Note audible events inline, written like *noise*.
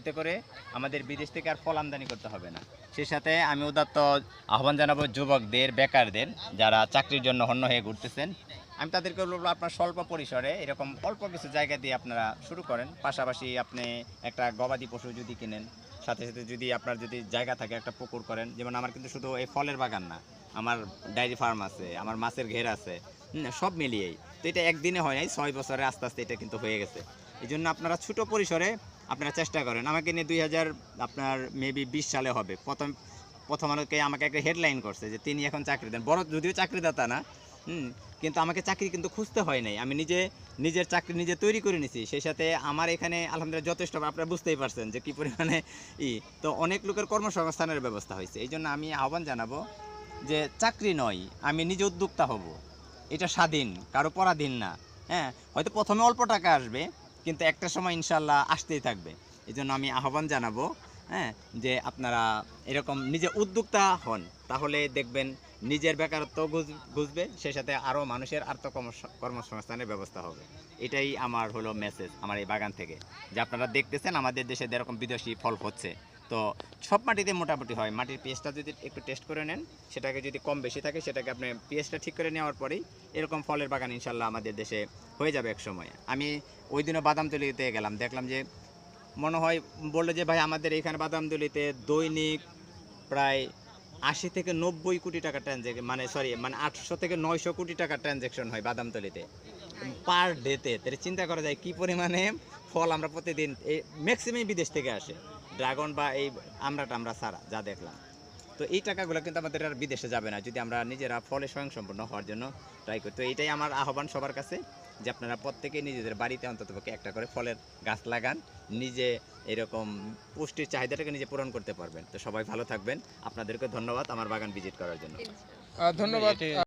এতে করে আমাদের বিদেশ থেকে আর ফল আমদানি করতে হবে না। সেই সাথে আমি উদাত্ত আহ্বান জানাব যুবকদের, বেকারদের যারা চাকরির জন্য হন্য হয়ে ঘুরতেছেন। আমি তাদেরকে বলব, আপনার স্বল্প পরিসরে এরকম অল্প কিছু জায়গা দিয়ে আপনারা শুরু করেন। পাশাপাশি আপনি একটা গবাদি পশু যদি কিনেন, সাথে সাথে যদি আপনার যদি জায়গা থাকে, একটা পুকুর করেন। যেমন আমার কিন্তু শুধু এই ফলের বাগান না, আমার ডায়েরি ফার্ম আছে, আমার মাছের ঘের আছে সব মিলিয়েই। তো এটা একদিনে হয় নাই, ছয় বছরে আস্তে আস্তে এটা কিন্তু হয়ে গেছে। এই জন্য আপনারা ছোট পরিসরে আপনারা চেষ্টা করেন। আমাকে নিয়ে দুই হাজার আপনার মেবি বিশ সালে হবে। প্রথম প্রথম আলোকে আমাকে একটা হেডলাইন করছে যে তিনি এখন চাকরি দেন। বড় যদিও চাকরিদাতা না, হুম, কিন্তু আমাকে চাকরি কিন্তু খুঁজতে হয় নাই। আমি নিজে নিজের চাকরি নিজে তৈরি করে নিছি। সেই সাথে আমার এখানে আলহামদুলিল্লাহ যথেষ্ট আপনারা বুঝতেই পারছেন যে কী পরিমাণে *laughs* ই। তো অনেক লোকের কর্মসংস্থানের ব্যবস্থা হয়েছে। এই জন্য আমি আহ্বান জানাব যে চাকরি নয়, আমি নিজে উদ্যোক্তা হব। এটা স্বাধীন, কারও পরাধীন না। হ্যাঁ হয়তো প্রথমে অল্প টাকা আসবে কিন্তু একটা সময় ইনশাল্লাহ আসতেই থাকবে। এই জন্য আমি আহ্বান জানাব হ্যাঁ যে আপনারা এরকম নিজে উদ্যোক্তা হন, তাহলে দেখবেন নিজের বেকারত্ব ঘুষ- ঘুষবে সেই সাথে আরও মানুষের আর্থ কর্মস- কর্মসংস্থানের ব্যবস্থা হবে। এটাই আমার হলো মেসেজ আমার এই বাগান থেকে, যে আপনারা দেখতেছেন আমাদের দেশে যেরকম বিদেশি ফল হচ্ছে। তো সব মাটিতে মোটামুটি হয়। মাটির পিএসটা যদি একটু টেস্ট করে নেন, সেটাকে যদি কম বেশি থাকে, সেটাকে আপনি পিএসটা ঠিক করে নেওয়ার পরেই এরকম ফলের বাগান ইনশাল্লাহ আমাদের দেশে হয়ে যাবে এক সময়। আমি ওই দিনও বাদামতলিতে গেলাম, দেখলাম যে মনে হয় বলল যে, ভাই, আমাদের এখানে বাদামতলিতে দৈনিক প্রায় আশি থেকে নব্বই কোটি টাকা ট্রানজ্যাকশন মানে সরি মানে আটশো থেকে নয়শো কোটি টাকা ট্রানজ্যাকশন হয় বাদামতলিতে পার ডেতে তাহলে চিন্তা করা যায় কি পরিমাণে ফল আমরা প্রতিদিন এই ম্যাক্সিমাম বিদেশ থেকে আসে। ড্রাগন বা এই আমরা টামরা ছাড়া যা দেখলাম। তো এই টাকাগুলো কিন্তু আমাদের আর বিদেশে যাবে না, যদি আমরা নিজেরা ফলে স্বয়ংসম্পূর্ণ হওয়ার জন্য ট্রাই করি। তো এটাই আমার আহ্বান সবার কাছে, যে আপনারা প্রত্যেকে নিজেদের বাড়িতে অন্ততপক্ষে একটা করে ফলের গাছ লাগান, নিজে এরকম পুষ্টির চাহিদাটাকে নিজে পূরণ করতে পারবেন। তো সবাই ভালো থাকবেন। আপনাদেরকে ধন্যবাদ আমার বাগান ভিজিট করার জন্য। ধন্যবাদ।